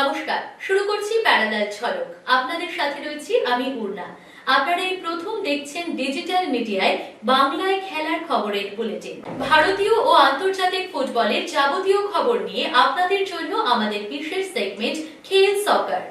নমস্কার, শুরু করছি প্যারালাল ঝলক আপনাদের সাথে রয়েছি আমি পূর্ণা আপনারা এই প্রথম দেখছেন ডিজিটাল মিডিয়ায় বাংলায় খেলার খবরের বুলেটিন। ভারতীয় ও আন্তর্জাতিক ফুটবলের যাবতীয় খবর নিয়ে আপনাদের জন্য আমাদের বিশেষ সেগমেন্ট খেল সকার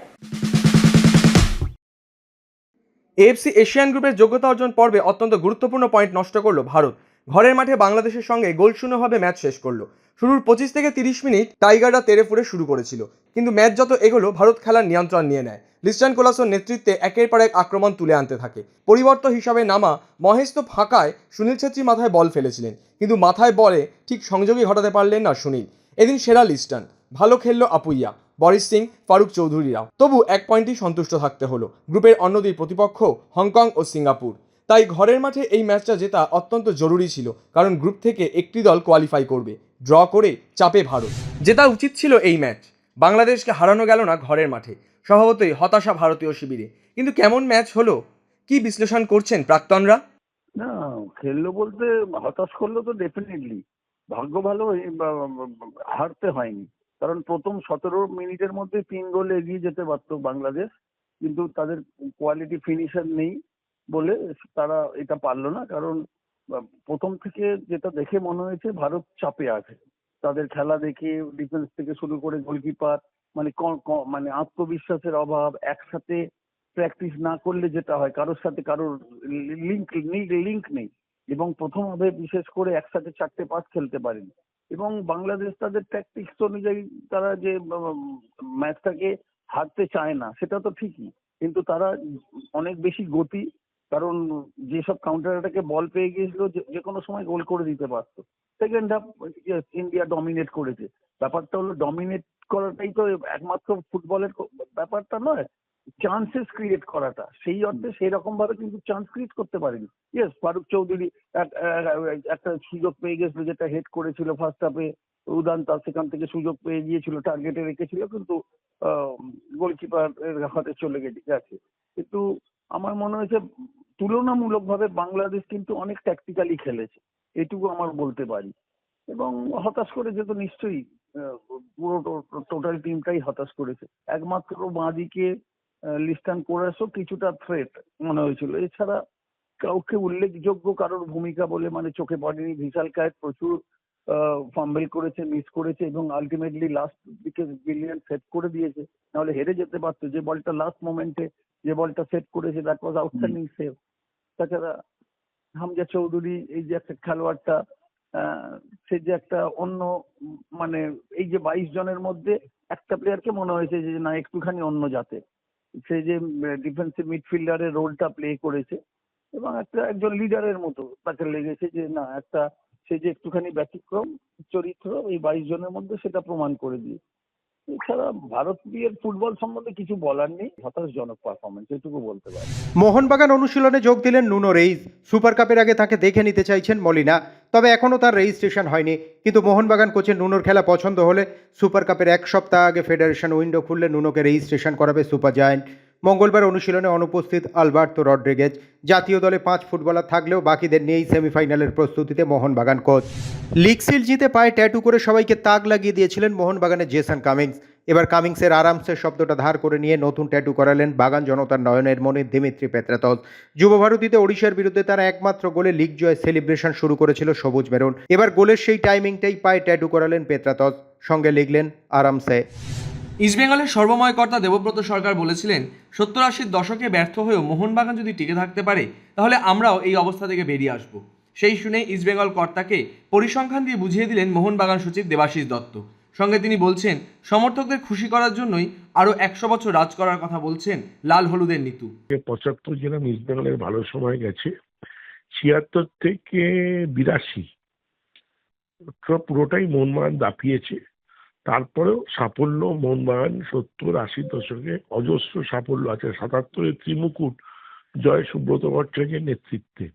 এএফসি এশিয়ান গ্রুপের যোগ্যতা অর্জন পর্বে অত্যন্ত গুরুত্বপূর্ণ পয়েন্ট নষ্ট করল ভারত। ঘরের মাঠে বাংলাদেশের সঙ্গে গোল শূন্যভাবে ম্যাচ শেষ করল। শুরুর পঁচিশ থেকে তিরিশ মিনিট টাইগাররা তেরে ফুরে শুরু করেছিল। কিন্তু ম্যাচ যত এগোলো, ভারত খেলার নিয়ন্ত্রণ নিয়ে নেয়। লিস্টান কোলাসোর নেতৃত্বে একের পর এক আক্রমণ তুলে আনতে থাকে। পরিবর্তন হিসাবে নামা মহেশ তো ফাঁকায় সুনীল ছেত্রী মাথায় বল ফেলেছিলেন। কিন্তু মাথায় বলে ঠিক সংযোগই ঘটাতে পারলেন না সুনীল। এদিন সেরা লিস্টান। ভালো খেললো আপুইয়া বরিস সিং, ফারুক চৌধুরীরাও। তবু এক পয়েন্টই সন্তুষ্ট থাকতে হলো। গ্রুপের অন্য দুই প্রতিপক্ষ হংকং ও সিঙ্গাপুর। তাই ঘরের মাঠে এই ম্যাচটা জেতা অত্যন্ত জরুরি ছিল, কারণ গ্রুপ থেকে একটি দল কোয়ালিফাই করবে ড্র করে চাপে ভারত। জেতা উচিত ছিল এই ম্যাচ। বাংলাদেশকে হারানো গেল না ঘরের মাঠে, স্বভাবতই হতাশা ভারতীয় শিবিরে। কিন্তু কেমন ম্যাচ হলো? কি বিশ্লেষণ করছেন প্রাক্তনরা? না, খেললো বলতে হতাশ করল তো ডেফিনেটলি ভাগ্য ভালো হারতে হয়নি। কারণ প্রথম সতেরো মিনিটের মধ্যে তিন গোল এগিয়ে যেতে পারতো বাংলাদেশ, কিন্তু তাদের কোয়ালিটি ফিনিশার নেই। বলে তারা এটা পারল না। কারণ প্রথম থেকে যেটা দেখে মনে হয়েছে, ভারত চাপে আছে। তাদের খেলা দেখে ডিফেন্স থেকে শুরু করে গোলকিপার মানে মানে আত্মবিশ্বাসের অভাব, একসাথে প্র্যাকটিস না করলে যেটা হয়, কারোর সাথে কারোর লিঙ্ক লিঙ্ক নেই। এবং প্রথম হবে বিশেষ করে একসাথে চারটে পাস খেলতে পারেনি। এবং বাংলাদেশ তাদের ট্যাকটিক্স অনুযায়ী তারা যে ম্যাচটাকে হারতে চায় না, সেটা তো ঠিকই। কিন্তু তারা অনেক বেশি গতি কারণ যেসব কাউন্টার অ্যাটাকে বল পেয়ে গিয়েছিল যে কোনো সময় গোল করে দিতে পারতো। সেকেন্ড হাফ ইন্ডিয়া ডমিনেট করেছে। ব্যাপারটা হলো ডমিনেট করাটাই তো একমাত্র ফুটবলের ব্যাপারটা নয় চান্সেস ক্রিয়েট করাটা। সেই অর্থে সেই রকম ভাবে কিন্তু চান্স ক্রিয়েট করতে পারেনি। ইয়েস ফারুক চৌধুরী এক- এক- একটা সুযোগ পেয়ে গেছিল যেটা হেড করেছিল ফার্স্ট হাফে উদান তার সেখান থেকে সুযোগ পেয়ে গিয়েছিল টার্গেটে রেখেছিল কিন্তু গোলকিপার হাতে চলে গেছে। কিন্তু আমার মনে হয়েছে তুলনামূলকভাবে বাংলাদেশ কিন্তু অনেক ট্যাকটিক্যালি খেলেছে এটুকু আমার বলতে পারি। এবং হতাশ করেছে তো নিশ্চয়ই পুরো টোটাল টিমটাই হতাশ করেছে। একমাত্র বাঁদিকে লিস্টান কোরাসও কিছুটা থ্রেট মনে হয়েছিল। এছাড়া কাউকে উল্লেখযোগ্য কারোর ভূমিকা বলে মানে চোখে পড়েনি। ভিশাল কায়েত প্রচুর ফাম্বেল করেছে মিস করেছে এবং আলটিমেটলি লাস্ট দিকে ব্রিলিয়ান্ট সেট করে দিয়েছে। নাহলে হেরে যেতে পারতো। যে বলটা লাস্ট মোমেন্টে যে বলটা সেট করেছে দ্যাট ওয়াজ আউটস্ট্যান্ডিং সেভ তাছাড়া হামজা চৌধুরী এই যে একটা খেলোয়াড়টা সে যে একটা অন্য মানে এই যে বাইশ জনের মধ্যে একটা প্লেয়ারকে মনে হয়েছে যে, না, একটুখানি অন্য জাতের। সে যে ডিফেন্সিভ মিডফিল্ডারের রোলটা প্লে করেছে এবং একটা একজন লিডারের মতো তাকে লেগেছে যে, না, একটা সে যে একটুখানি ব্যতিক্রম চরিত্র এই বাইশ জনের মধ্যে সেটা প্রমাণ করে দিয়ে এছাড়া ভারতীয় ফুটবল সম্বন্ধে কিছু বলার নেই। হতাশজনক পারফরমেন্স এটুকু বলতে পারি। মোহনবাগান অনুশীলনে যোগ দিলেন নুনো রেইস সুপার কাপের আগে তাকে দেখে নিতে চাইছেন মলিনা, তবে এখনও তার রেজিস্ট্রেশন হয়নি। কিন্তু মোহনবাগান কোচের নুনোর খেলা পছন্দ হলে সুপার কাপের এক সপ্তাহ আগে ফেডারেশন উইন্ডো খুললে নুনোকে রেজিস্ট্রেশন করাবে সুপার জায়ান্ট মঙ্গলবার অনুশীলনে অনুপস্থিত আলবার্তো রড্রিগেজ। জাতীয় দলে পাঁচ ফুটবলার থাকলেও বাকিদের নিয়েই সেমিফাইনালের প্রস্তুতিতে মোহনবাগান কোচ। লিগ সিল জিতে পায়ে ট্যাটু করে সবাইকে তাক লাগিয়ে দিয়েছিলেন মোহনবাগানের জেসন কামিংস। এবার কামিংসের আরামসের শব্দটা ধার করে নিয়ে নতুন ট্যাটু করালেন বাগান জনতার নয়নের মনে দিমিত্রি পেত্রাতস যুব ভারতীতে ওড়িশার বিরুদ্ধে তারা একমাত্র গোলে লিগ জয় সেলিব্রেশন শুরু করেছিল সবুজ মেরুন। এবার গোলের সেই টাইমিংটাই পায়ে ট্যাটু করালেন পেত্রাতস সঙ্গে লিখলেন আরামসে। ইস্টবেঙ্গলের সর্বময় কর্তা দেবব্রত সরকার বলেছিলেন, সত্তর আশির দশকে ব্যর্থ হয়েও মোহনবাগান যদি টিকে থাকতে পারে, তাহলে আমরাও এই অবস্থা থেকে বেরিয়ে আসব। সেই শুনে ইস্টবেঙ্গল কর্তাকে পরিসংখ্যান দিয়ে বুঝিয়ে দিলেন মোহনবাগান সচিব দেবাশিস দত্ত। সঙ্গে তিনি বলছেন, সমর্থকদের খুশি করার জন্যই আরও একশো বছর রাজ করার কথা বলছেন লাল হলুদের নিতু। পঁচাত্তর জেলা ইস্ট বেঙ্গলের ভালো সময় গেছে। ছিয়াত্তর থেকে বিরাশি। পুরোটাই মোহনবাগান দাপিয়েছে। তারপরেও সাফল্য মোহনবাগান সত্তর, আশি দশকে অজস্র সাফল্য আছে। সাতাত্তরের ত্রিমুকুট জয় সুব্রত ভট্টাচার্যের নেতৃত্বে।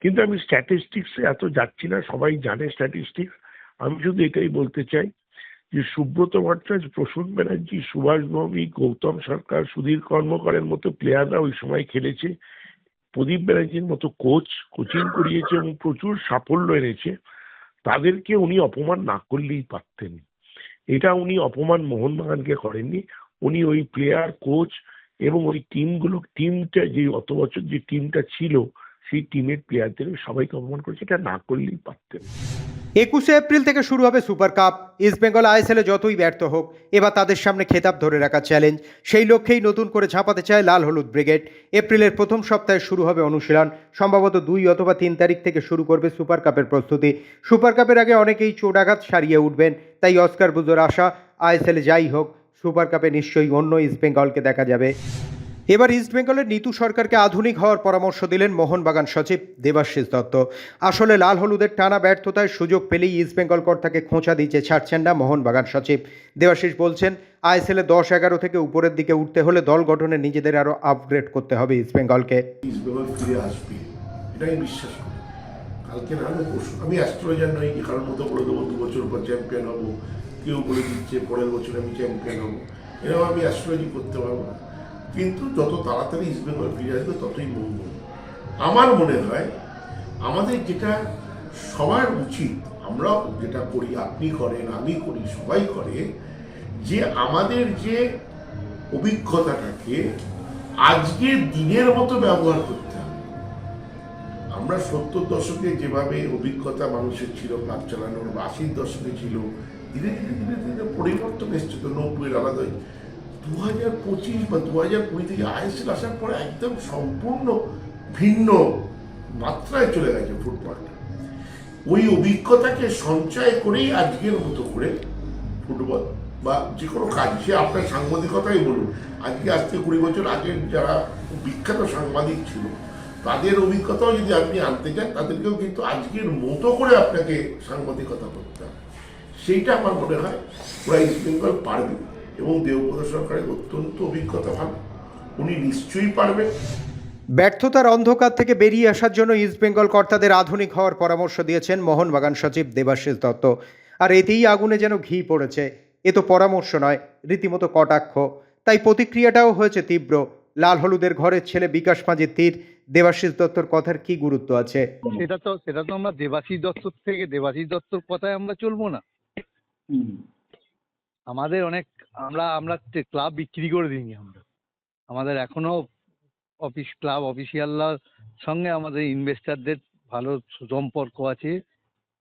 কিন্তু আমি স্ট্যাটিস্টিক্সে এত যাচ্ছি না, সবাই জানে স্ট্যাটিস্টিক্স আমি শুধু এটাই বলতে চাই যে সুব্রত ভট্টাচার্য, প্রসূন ব্যানার্জি, সুভাষ ভৌমিক, গৌতম সরকার, সুধীর কর্মকারের মতো প্লেয়াররা ওই সময় খেলেছে। প্রদীপ ব্যানার্জির মতো কোচ কোচিং করিয়েছে এবং প্রচুর সাফল্য এনেছে। তাদেরকে উনি অপমান না করলেই পারতেন। এটা উনি অপমান মোহনবাগানকে করেননি। উনি ওই প্লেয়ার কোচ এবং ওই টিমগুলো টিমটা যে অত বছর যে টিমটা ছিল, সেই টিমের প্লেয়ারদের সবাইকে অপমান করেছে। এটা না করলেই পারতেন। একুশে এপ্রিল থেকে শুরু হবে সুপার কাপ। ইস্টবেঙ্গল আইএসএলে যতই ব্যর্থ হোক, এবার তাদের সামনে খেতাব ধরে রাখা চ্যালেঞ্জ সেই লক্ষ্যেই নতুন করে ঝাঁপাতে চায় লাল হলুদ ব্রিগেড। এপ্রিলের প্রথম সপ্তাহে শুরু হবে অনুশীলন। সম্ভবত দুই অথবা তিন তারিখ থেকে শুরু করবে সুপার কাপের প্রস্তুতি। সুপার কাপের আগে অনেকেই চোটাঘাত সারিয়ে উঠবেন, তাই অস্কার বুজোর আশা আইএসএলে যাই হোক, সুপার কাপে নিশ্চয়ই অন্য ইস্টবেঙ্গলকে দেখা যাবে। এবার ইস্টবেঙ্গলের নিতু সরকারকে আধুনিক হওয়ার পরামর্শ দিলেন মোহনবাগান সচিব দেবাশিস দত্ত। আসলে লাল হলুদের টানা ব্যর্থতায় সুযোগ পেলেই ইস্টবেঙ্গল কর্তাকে খোঁচা দিতে ছাড়ছেন না মোহনবাগান সচিব। দেবাশিস বলছেন, আইএসএলে দশ এগারো থেকে উপরের দিকে উঠতে হলে দল গঠনে নিজেদের আরও আপগ্রেড করতে হবে ইস্টবেঙ্গলকে ইস্টবেঙ্গল কালকে না হলে পরশু, আমি অ্যাস্ট্রোলজার নই কারোর মতো বলে দেবো, দু বছর পর চ্যাম্পিয়ন হব, কেউ বলে দিচ্ছে, পরের বছর আমি চ্যাম্পিয়ন হব। এরকম আমি অ্যাস্ট্রোলজি করতে পারব না। কিন্তু যত তাড়াতাড়ি ইস্টবেঙ্গল ফিরে আসবে, ততই মঙ্গল আমার মনে হয়, আমাদের যেটা সবার উচিত আমরা যেটা করি, আপনি করেন, আমি করি, সবাই করে, যে আমাদের যে অভিজ্ঞতাটাকে আজকের দিনের মতো ব্যবহার করতে হবে। আমরা সত্তর দশকে যেভাবে অভিজ্ঞতা মানুষের ছিল ক্লাব চালানোর আশির দশকে ছিল, ধীরে ধীরে ধীরে ধীরে পরিবর্তন এসছে তো, নব্বইয়ের আলাদা দু হাজার পঁচিশ বা দু হাজার কুড়ি থেকে আইএসএল আসার পরে একদম সম্পূর্ণ ভিন্ন মাত্রায় চলে গেছে ফুটবলটা। ওই অভিজ্ঞতাকে সঞ্চয় করেই আজকের মতো করে ফুটবল বা যে কোনো কাজ, সে আপনার সাংবাদিকতাই বলুন। আজকে আজ থেকে কুড়ি বছর আগের যারা বিখ্যাত সাংবাদিক ছিল, তাদের অভিজ্ঞতাও যদি আপনি আনতে চান, তাদেরকেও কিন্তু আজকের মতো করে আপনাকে সাংবাদিকতা করতে হবে। সেইটা আমার মনে হয় ওরা ইস্ট বেঙ্গল পারবে। এবং দেবব্রত সরকারের অত্যন্ত অভিজ্ঞতা ভালো উনি নিশ্চয়ই পারবেন। ব্যর্থতার অন্ধকার থেকে বেরিয়ে আসার জন্য ইস্টবেঙ্গল কর্তাদের আধুনিক হওয়ার পরামর্শ দিয়েছেন মোহনবাগান সচিব দেবাশিস দত্ত। আর এতেই আগুনে যেন ঘি পড়েছে এ তো পরামর্শ নয় রীতিমতো কটাক্ষ। তাই প্রতিক্রিয়াটাও হয়েছে তীব্র। লাল হলুদের ঘরের ছেলে বিকাশ মাঝির তীর দেবাশিস দত্তর কথার কি গুরুত্ব আছে? সেটা তো সেটা তো আমরা দেবাশিস দত্তর থেকে দেবাশিস দত্তর কথায় আমরা চলবো না। আমাদের অনেক, আমরা আমরা ক্লাব বিক্রি করে দিইনি আমরা। আমাদের এখনও অফিস, ক্লাব অফিসিয়ালরা সঙ্গে আমাদের ইনভেস্টারদের ভালো সম্পর্ক আছে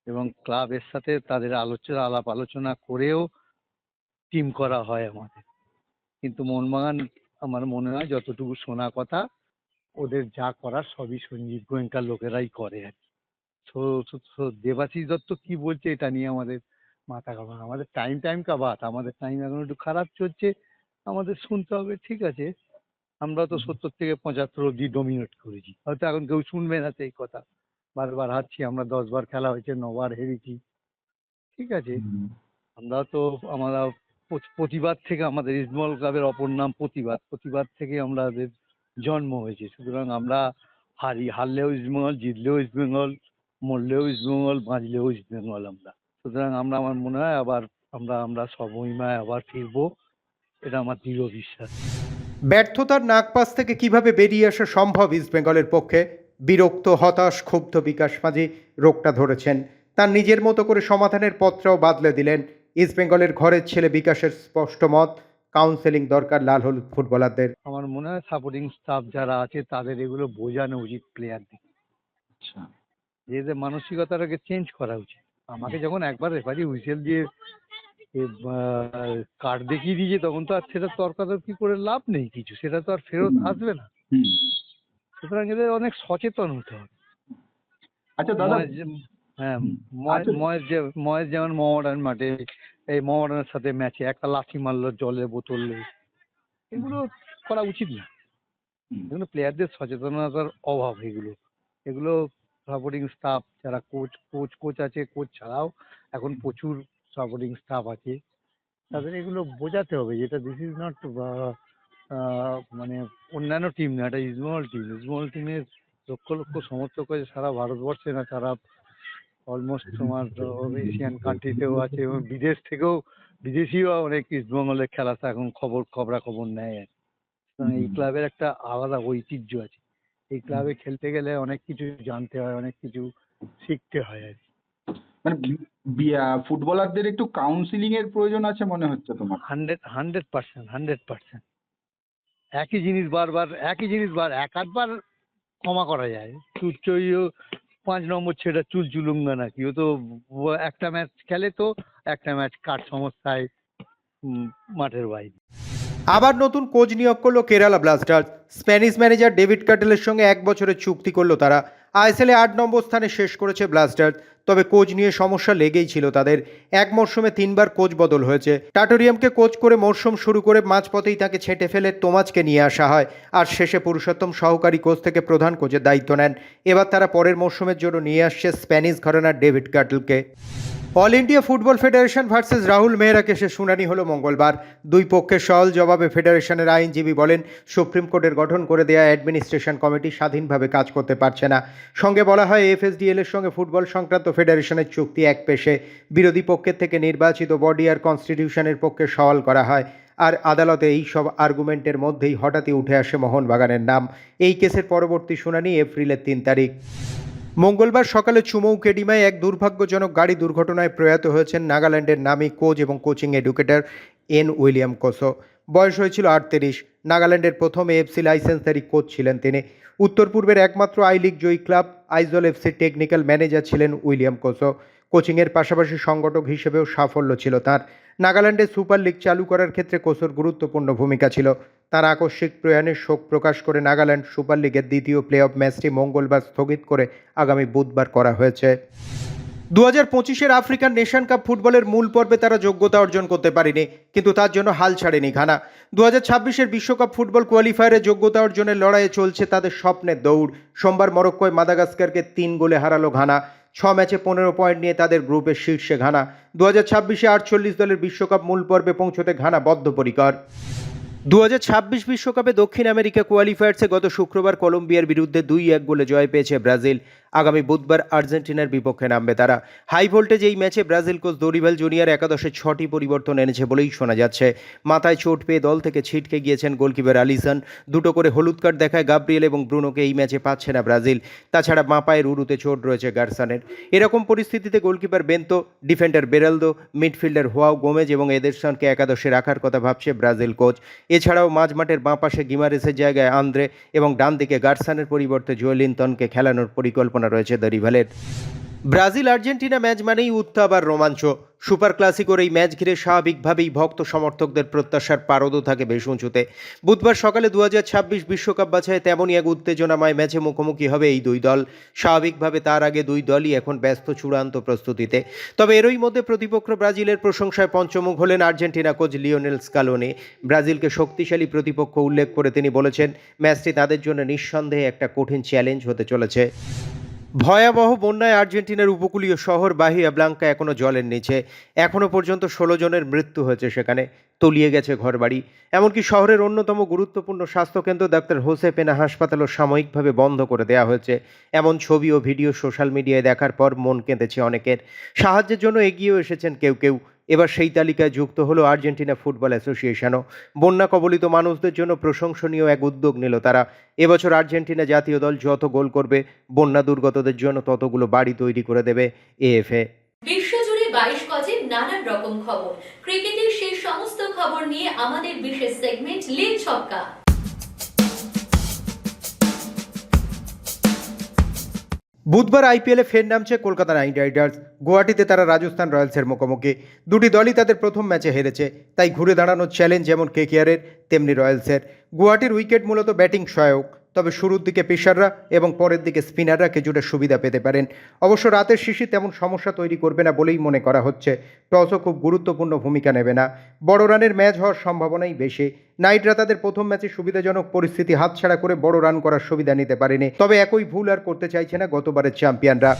এবং ক্লাবের সাথে তাদের আলোচনা, আলাপ আলোচনা করেও টিম করা হয় আমাদের। কিন্তু মোহনবাগান আমার মনে হয় যতটুকু শোনা কথা, ওদের যা করার সবই সঞ্জীব গোয়েঙ্কার লোকেরাই করে আর কি। দেবাশিস দত্ত কি বলছে এটা নিয়ে আমাদের মাথা কামা আমাদের টাইম টাইম কা বাত আমাদের টাইম এখন একটু খারাপ চলছে আমাদের শুনতে হবে ঠিক আছে? আমরা তো সত্তর থেকে পঁচাত্তর অব্দি ডমিনেট করেছি। হয়তো এখন কেউ শুনবে না সেই কথা। বারবার হারছি আমরা দশ বার খেলা হয়েছে নবার হেরেছি। ঠিক আছে? আমরা তো আমরা প্রতি- প্রতিবাদ থেকে আমাদের ইসমল ক্লাবের অপর নাম প্রতিবাদ। প্রতিবাদ থেকে আমাদের জন্ম হয়েছে। সুতরাং আমরা হারি হারলেও ইস্টবেঙ্গল জিতলেও ইস্টবেঙ্গল মরলেও ইস্টবেঙ্গল বাঁচলেও ইস্টবেঙ্গল আমরা। সুতরাং আমরা আমার মনে হয় আবার আমরা আমরা সবমহিমায় আবার ফিরবো। এটা আমার দৃঢ় বিশ্বাস। ব্যর্থতার নাগপাশ থেকে কীভাবে বেরিয়ে আসা সম্ভব ইস্টবেঙ্গলের পক্ষে? বিরক্ত হতাশ ক্ষুব্ধ বিকাশ মাঝি রোগটা ধরেছেন। তার নিজের মতো করে সমাধানের পত্রও বাদলে দিলেন ইস্টবেঙ্গলের ঘরের ছেলে বিকাশের স্পষ্ট মত। কাউন্সেলিং দরকার লাল হলুদ ফুটবলারদের। আমার মনে হয় সাপোর্টিং স্টাফ যারা আছে তাদের এগুলো বোঝানো উচিত প্লেয়ারদের আচ্ছা। এদের মানসিকতাটাকে চেঞ্জ করা উচিত। আমাকে যখন একবার রেফারি হুইসেল দিয়ে কার্ড দেখিয়ে দিয়েছে তখন তো আর সেটা তর্কাতর্কি করে লাভ নেই কিছু। সেটা তো আর ফেরত আসবে না। সুতরাং এদের অনেক সচেতন হতে হবে। আচ্ছা দাদা হ্যাঁ ময়েস আচ্ছা। যে যেমন মোহামেডান মাঠে এই মোহামেডানের সাথে ম্যাচে একটা লাঠি মারলো জলের বোতল এগুলো করা উচিত না। এগুলো প্লেয়ারদের সচেতনতার অভাব এগুলো। এগুলো সাপোর্টিং স্টাফ যারা কোচ কোচ কোচ আছে কোচ ছাড়াও এখন প্রচুর সাপোর্টিং স্টাফ আছে। তাদের এগুলো বোঝাতে হবে যেটা দিস ইজ নট মানে অন্যান্য টিম না এটা ইজমল টিম ইজমল টিমের লক্ষ লক্ষ সমর্থক আছে সারা ভারতবর্ষে না সারা অলমোস্ট তোমার এশিয়ান কান্ট্রিতেও আছে এবং বিদেশ থেকেও বিদেশিও অনেক ইস্টবেঙ্গলের খেলাতে এখন খবর খবরা খবর নেয় আর এই। ক্লাবের একটা আলাদা ঐতিহ্য আছে। এই ক্লাবে খেলতে গেলে অনেক কিছু জানতে হয় অনেক কিছু শিখতে হয় আর কি। মানে ফুটবলারদের একটু কাউন্সিলিং এর প্রয়োজন আছে মনে হচ্ছে তোমার? Hundred hundred percent hundred percent. একই জিনিস বারবার একই জিনিস বার এক আধবার ক্ষমা করা যায়। চুচ্চইও পাঁচ নম্বর ছেলেটা চুল চুলুঙ্গা নাকি? ও তো একটা ম্যাচ খেলে তো একটা ম্যাচ কার সমস্যায় মাঠের বাইরে। আবার নতুন কোচ নিয়োগ করল Kerala Blasters. Spanish manager David কাটেলের সঙ্গে এক বছরের চুক্তি করল তারা। আইএসএলে আট নম্বর স্থানে শেষ করেছে ব্লাস্টার্স, তবে কোচ নিয়ে সমস্যা লেগেই ছিল তাদের। এক মরশুমে তিনবার কোচ বদল হয়েছে। টাটোরিয়ামকে কোচ করে মরশুম শুরু করে মাঝপথেই তাকে ছেঁটে ফেলে তোমাজকে নিয়ে আসা হয়। আর শেষে পুরুষোত্তম সহকারী কোচ থেকে প্রধান কোচের দায়িত্ব নেন। এবার তারা পরের মরশুমের জন্য নিয়ে আসছে স্প্যানিশ ঘরানার David কাটলকে। All India football federation versus Rahul Mehra কেসে শুনানি হলো মঙ্গলবার। দুই পক্ষের সহল জবাবে ফেডারেশনের আইনজীবী বলেন, সুপ্রিম কোর্টের গঠন করে দেওয়া অ্যাডমিনিস্ট্রেশন কমিটি স্বাধীনভাবে কাজ করতে পারছে না। সঙ্গে বলা হয়, এফএসডিএল এর সঙ্গে ফুটবল সংক্রান্ত ফেডারেশনের চুক্তি এক পেশে। বিরোধী পক্ষের থেকে নির্বাচিত বডি আর কনস্টিটিউশনের পক্ষে সওয়াল করা হয়। আর আদালতে এই সব আর্গুমেন্টের মধ্যেই হঠাৎই উঠে আসে মোহনবাগানের নাম। এই কেসের পরবর্তী শুনানি এপ্রিলের তিন তারিখ। মঙ্গলবার সকালে চুমৌ কেডিমায় এক দুর্ভাগ্যজনক গাড়ি দুর্ঘটনায় প্রয়াত হয়েছেন নাগাল্যান্ডের নামী কোচ এবং coaching educator N William Koso. বয়স হয়েছিল আটত্রিশ। নাগাল্যান্ডের প্রথম এফসি লাইসেন্সধারী কোচ ছিলেন তিনি। উত্তর পূর্বের একমাত্র আই লিগ জয়ী ক্লাব আইজল এফসির টেকনিক্যাল ম্যানেজার ছিলেন উইলিয়াম কোসো। কোচিংয়ের পাশাপাশি সংগঠক হিসেবেও সাফল্য ছিল তার। নাগাল্যান্ডে সুপার লিগ চালু করার ক্ষেত্রে কোসোর গুরুত্বপূর্ণ ভূমিকা ছিল। তার আকস্মিক প্রয়াণে শোক প্রকাশ করে নাগাল্যান্ড সুপার লিগের দ্বিতীয় প্লে অফ ম্যাচটি মঙ্গলবার স্থগিত করে আগামী বুধবার করা হয়েছে। দু হাজার পঁচিশের আফ্রিকান নেশন কাপ ফুটবলের মূল পর্বে তারা যোগ্যতা অর্জন করতে পারেনি, কিন্তু তার জন্য হাল ছাড়েনি ঘানা। দু হাজার ছাব্বিশের বিশ্বকাপ ফুটবল কোয়ালিফায়ারে যোগ্যতা অর্জনের লড়াইয়ে চলছে তাদের স্বপ্নের দৌড়। সোমবার মরক্কোয় মাদাগাস্কারকে তিন গোলে হারালো ঘানা। ছ ম্যাচে পনেরো পয়েন্ট নিয়ে তাদের গ্রুপের শীর্ষে ঘানা। দু হাজার ছাব্বিশে আটচল্লিশ দলের বিশ্বকাপ মূল পর্বে পৌঁছতে ঘানা বদ্ধপরিকর। দু বিশ্বকাপে দক্ষিণ আমেরিকা কোয়ালিফায়ার্সে গত শুক্রবার কলম্বিয়ার বিরুদ্ধে দুই এক গোলে জয় পেয়েছে ব্রাজিল। আগামী বুধবার আর্জেন্টিনার বিপক্ষে নামবে তারা। হাই ভোল্টেজ এই ম্যাচে ব্রাজিল কোচ দরিভাল জুনিয়র একাদশে ছটি পরিবর্তন এনেছে বলেই শোনা যাচ্ছে। মাথায় চোট পেয়ে দল থেকে ছিটকে গিয়েছেন গোলকিপার আলিসন দুটো করে হলুদ কার্ড দেখায় গাব্রিয়েল এবং ব্রুনোকে এই ম্যাচে পাচ্ছে না ব্রাজিল। তাছাড়া বাঁ পায়ের উরুতে চোট রয়েছে গার্সানের। এরকম পরিস্থিতিতে goalkeeper Bento, defender Beraldo, midfielder Joao Gomes এবং এদেরসনকে একাদশে রাখার কথা ভাবছে ব্রাজিল কোচ। এছাড়াও মাঝমাঠের বাঁ পাশে গিমারেসের জায়গায় আন্দ্রে এবং ডান দিকে গার্সানের পরিবর্তে জোয়েলিনতনকে খেলানোর পরিকল্পনা রয়েছে দরিভালের ব্রাজিল আর্জেন্টিনা ম্যাচ মানেই উত্তাপ আর রোমাঞ্চ। সুপার ক্লাসিকোর এই ম্যাচ ঘিরে স্বাভাবিকভাবেই ভক্ত সমর্থকদের প্রত্যাশার পারদও থাকে বেশ উঁচুতে। বুধবার সকালে দু বিশ্বকাপ বাছায় তেমনই এক উত্তেজনাময় ম্যাচে মুখোমুখি হবে এই দুই দল। স্বাভাবিকভাবে তার আগে দুই দলই এখন ব্যস্ত চূড়ান্ত প্রস্তুতিতে। তবে এরই মধ্যে প্রতিপক্ষ ব্রাজিলের প্রশংসায় পঞ্চমুখ হলেন আর্জেন্টিনা কোচ লিওনেল স্কালোনি। ব্রাজিলকে শক্তিশালী প্রতিপক্ষ উল্লেখ করে তিনি বলেছেন, ম্যাচটি তাদের জন্য নিঃসন্দেহে একটা কঠিন চ্যালেঞ্জ হতে চলেছে। ভয়াবহ বন্যায় আর্জেন্টিনার উপকূলীয় শহর বাহিয়া ব্লাঙ্কা এখনও জলের নিচে। এখনও পর্যন্ত ষোলো জনের মৃত্যু হয়েছে সেখানে। তলিয়ে গেছে ঘরবাড়ি। এমনকি শহরের অন্যতম গুরুত্বপূর্ণ স্বাস্থ্যকেন্দ্র ডাক্তার হোসেপেনা হাসপাতালও সাময়িকভাবে বন্ধ করে দেওয়া হয়েছে। এমন ছবি ও ভিডিও সোশ্যাল মিডিয়ায় দেখার পর মন কেঁদেছে অনেকের। সাহায্যের জন্য এগিয়েও এসেছেন কেউ কেউ। এবার সেই তালিকায় যুক্ত হলো আর্জেন্টিনা ফুটবল অ্যাসোসিয়েশনও। বন্যা কবলিত মানুষদের জন্য প্রশংসনীয় এক উদ্যোগ নিল তারা। এবছর আর্জেন্টিনা জাতীয় দল যত গোল করবে, বন্যা দুর্গতদের জন্য ততগুলো বাড়ি তৈরি করে দেবে এএফএ। বিশ্বজুড়ে বাইশ গজে নানান রকম খবর। ক্রিকেটের সেই সমস্ত খবর নিয়ে আমাদের বিশেষ সেগমেন্ট লিল ছক্কা। বুধবার আইপিএলে ফের নামছে কলকাতা নাইট রাইডার্স। গুয়াহাটিতে তারা রাজস্থান রয়্যালসের মুখোমুখি। দুটি দলই তাদের প্রথম ম্যাচে হেরেছে, তাই ঘুরে দাঁড়ানোর চ্যালেঞ্জ যেমন কেকেআরের তেমনি রয়্যালসের। গুয়াহাটির উইকেট মূলত ব্যাটিং সহায়ক, তবে শুরুর দিকে পেশাররা এবং পরের দিকে স্পিনাররা কিছুটা সুবিধা পেতে পারেন। অবশ্য রাতের শিশি তেমন সমস্যা তৈরি করবে না বলেই মনে করা হচ্ছে। টসও খুব গুরুত্বপূর্ণ ভূমিকা নেবে না। বড় রানের ম্যাচ হওয়ার সম্ভাবনাই বেশি। নাইটরা তাদের প্রথম ম্যাচে সুবিধাজনক পরিস্থিতি হাতছাড়া করে বড় রান করার সুবিধা নিতে পারেনি। তবে একই ভুল আর করতে চাইছে না গতবারের চ্যাম্পিয়নরা।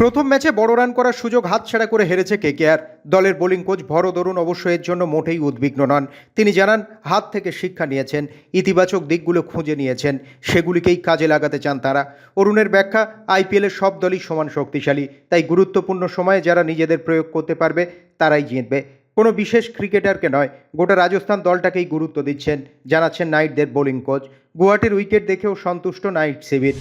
প্রথম ম্যাচে বড় রান করার সুযোগ হাতছাড়া করে হেরেছে কেকেআর। দলের বোলিং কোচ ভরদরুণ অবশ্য এর জন্য মোটেই উদ্বিগ্ন নন। তিনি জানান, হাত থেকে শিক্ষা নিয়েছেন, ইতিবাচক দিকগুলো খুঁজে নিয়েছেন, সেগুলিকেই কাজে লাগাতে চান তারা। অরুণের ব্যাখ্যা আইপিএলের সব দলই সমান শক্তিশালী, তাই গুরুত্বপূর্ণ সময়ে যারা নিজেদের প্রয়োগ করতে পারবে, তারাই জিতবে। কোনো বিশেষ ক্রিকেটারকে নয়, গোটা রাজস্থান দলটাকেই গুরুত্ব দিচ্ছেন, জানাচ্ছেন নাইটদের বোলিং কোচ। গুয়াহাটির উইকেট দেখেও সন্তুষ্ট নাইট শিবির।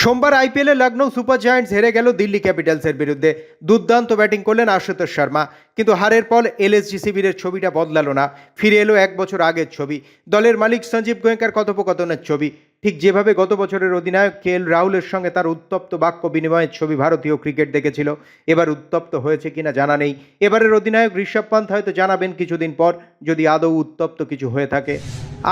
সোমবার আইপিএলে লখনৌ সুপার জায়ান্টস হেরে গেল দিল্লি ক্যাপিটালসের বিরুদ্ধে। দুর্দান্ত ব্যাটিং করলেন আশুতোষ শর্মা। কিন্তু হারের পর এলএসজি শিবিরের ছবিটা বদলালো না। ফিরে এলো এক বছর আগের ছবি। দলের মালিক সঞ্জীব গোয়েঙ্কার কথোপকথনের ছবি। ঠিক যেভাবে গত বছরের অধিনায়ক কে এল রাহুলের সঙ্গে তার উত্তপ্ত বাক্য বিনিময়ের ছবি ভারতীয় ক্রিকেট দেখেছিল, এবার উত্তপ্ত হয়েছে কিনা জানা নেই। এবারের অধিনায়ক ঋষভ পান্ত হয়তো জানাবেন কিছুদিন পর, যদি আদৌ উত্তপ্ত কিছু হয়ে থাকে।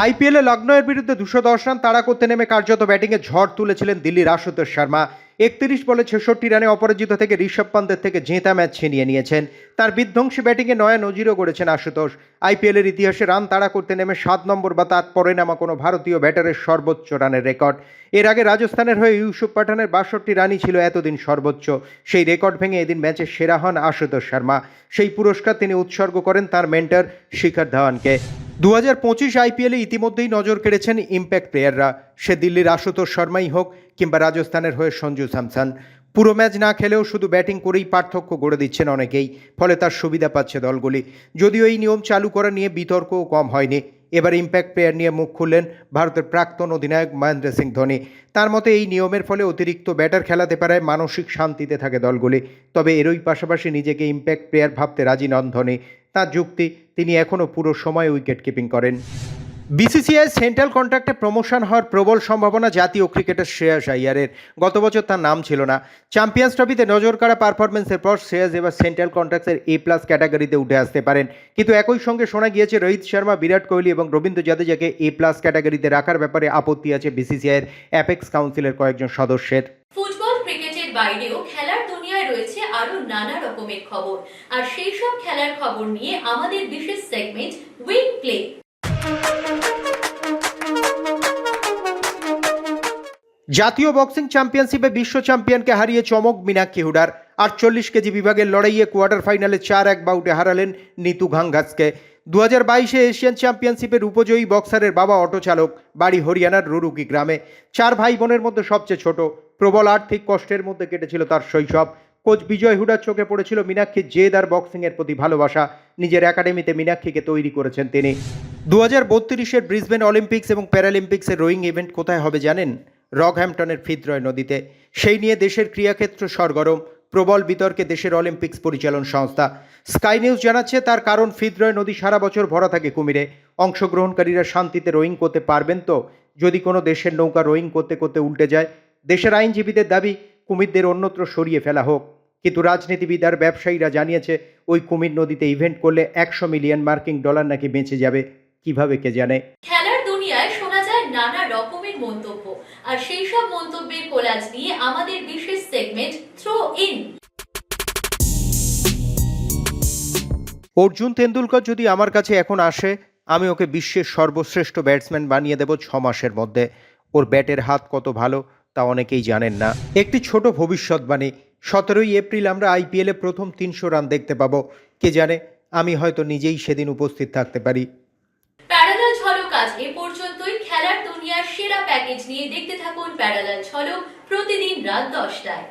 আইপিএলে লগ্নের বিরুদ্ধে দুশো দশ রান তাড়া করতে নেমে কার্যত ব্যাটিংয়ে ঝড় তুলেছিলেন দিল্লির আশুতোষ শর্মা। একত্রিশ বলে ছেষট্টি রানে অপরাজিত থেকে ঋষভ পান্তের থেকে জেতা ম্যাচ ছিনিয়ে নিয়েছেন। তার বিধ্বংসী ব্যাটিংয়ে নয়া নজিরও গড়েছেন আশুতোষ। আইপিএলের ইতিহাসে রান তাড়া করতে নেমে সাত নম্বর বা তার পরে নামা কোনো ভারতীয় ব্যাটারের সর্বোচ্চ রানের রেকর্ড। এর আগে রাজস্থানের হয়ে ইউসুফ পাঠানের বাষট্টি রানই ছিল এতদিন সর্বোচ্চ। সেই রেকর্ড ভেঙে এদিন ম্যাচে সেরা হন আশুতোষ শর্মা। সেই পুরস্কার তিনি উৎসর্গ করেন তার মেন্টর শিখর ধাওয়ানকে। দু হাজার পঁচিশ আইপিএলে ইতিমধ্যেই নজর কেড়েছেন ইম্প্যাক্ট প্লেয়াররা। সে দিল্লির আশুতোষ শর্মাই হোক কিংবা রাজস্থানের হয়ে সঞ্জু স্যামসন। পুরো ম্যাচ না খেলেও শুধু ব্যাটিং করেই পার্থক্য গড়ে দিচ্ছেন অনেকেই, ফলে তার সুবিধা পাচ্ছে দলগুলি। যদিও এই নিয়ম চালু করা নিয়ে বিতর্কও কম হয়নি। এবার ইম্প্যাক্ট প্লেয়ার নিয়ে মুখ খুললেন ভারতের প্রাক্তন অধিনায়ক মহেন্দ্র সিং ধোনি। তার মতে এই নিয়মের ফলে অতিরিক্ত ব্যাটার খেলাতে পারায় মানসিক শান্তিতে থাকে দলগুলি। তবে এরই পাশাপাশি নিজেকে ইম্প্যাক্ট প্লেয়ার ভাবতে রাজি নন ধোনি। তার যুক্তি, তিনি এখনও পুরো সময় উইকেট কিপিং করেন। বিসিসিআই সেন্ট্রাল কন্ট্রাক্টে প্রমোশন হওয়ার প্রবল সম্ভাবনা জাতীয় ক্রিকেটার শ্রেয়াস আইয়ারের। গত বছর তার নাম ছিল না। চ্যাম্পিয়ন্স ট্রফিতে নজর কাড়া পারফরমেন্সের পর শ্রেয়াস এবার সেন্ট্রাল কন্ট্রাক্টের এ প্লাস ক্যাটাগরিতে উঠে আসতে পারেন। কিন্তু একই সঙ্গে শোনা গিয়েছে, রোহিত শর্মা, বিরাট কোহলি এবং রবীন্দ্র জাদেজাকে এ প্লাস ক্যাটাগরিতে রাখার ব্যাপারে আপত্তি আছে বিসিসিআইয়ের অ্যাপেক্স কাউন্সিলের কয়েকজন সদস্যের। ফুটবল ক্রিকেটের বাইরেও খেলার নানা রকমের খবর। আর সেই সব খেলার খবর নিয়ে আমাদের বিশেষ সেগমেন্ট উইং প্লে জাতীয় বক্সিং চ্যাম্পিয়নশিপে বিশ্ব চ্যাম্পিয়নকে হারিয়ে চমক মীনাক্ষী হুডার। আটচল্লিশ কেজি বিভাগের লড়াইয়ে কোয়ার্টার ফাইনালে চার এক বাউটে হারালেন নিতু ঘাঙ্গাসকে। দু হাজার বাইশে এশিয়ান চ্যাম্পিয়নশিপের উপজয়ী বক্সারের বাবা অটো চালক বাড়ি হরিয়ানার রুরুকি গ্রামে। চার ভাই বোনের মধ্যে সবচেয়ে ছোট। প্রবল আর্থিক কষ্টের মধ্যে কেটেছিল তার শৈশব। কোচ বিজয় হুডার চোখে পড়েছিল মীনাক্ষীর জেদ আর বক্সিংয়ের প্রতি ভালোবাসা। নিজের একাডেমিতে মীনাক্ষীকে তৈরি করেছেন তিনি। দু হাজার বত্রিশের ব্রিসবেন অলিম্পিক্স এবং প্যারালিম্পিক্সের রোয়িং ইভেন্ট কোথায় হবে জানেন? রকহ্যাম্পটনের ফিদ্রয় নদীতে। সেই নিয়ে দেশের ক্রীড়াক্ষেত্র সরগরম। প্রবল বিতর্কে দেশের অলিম্পিক্স পরিচালন সংস্থা। স্কাই নিউজ জানাচ্ছে, তার কারণ ফিদ্রয় নদী সারা বছর ভরা থাকে কুমিরে। অংশগ্রহণকারীরা শান্তিতে রোয়িং করতে পারবেন তো? যদি কোনো দেশের নৌকা রোয়িং করতে করতে উল্টে যায়, দেশের আইনজীবীদের দাবি কুমিরদের অন্যত্র সরিয়ে ফেলা হোক। কিন্তু রাজনীতিবিদ আর ব্যবসায়ীরা জানিয়েছে ওই কুমির নদীতে ইভেন্ট করলে একশো মিলিয়ন মার্কিং ডলার নাকি বেঁচে যাবে। কীভাবে কে জানে? খেলার দুনিয়ায় শোনা যায় নানা রকমের মন্তব্য। আর সেই সব মন্তব্যের কোলাজ নিয়ে আমাদের বিশেষ segment throw in Arjun Tendulkar যদি আমার কাছে এখন আসে আমি ওকে বিশ্বের সর্বশ্রেষ্ঠ ব্যাটসম্যান বানিয়ে দেব ছ মাসের মধ্যে। ওর ব্যাটের হাত কত ভালো তা অনেকেই জানেন না। একটি ছোট ভবিষ্যৎবাণী, সতেরোই এপ্রিল আমরা আইপিএলে প্রথম তিনশো রান দেখতে পাবো। কে জানে, আমি হয়তো নিজেই সেদিন উপস্থিত থাকতে পারি। খেলার দুনিয়ার সেরা প্যাকেজ নিয়ে দেখতে থাকুন প্যারালাল ঝলক প্রতিদিন রাত দশটায়।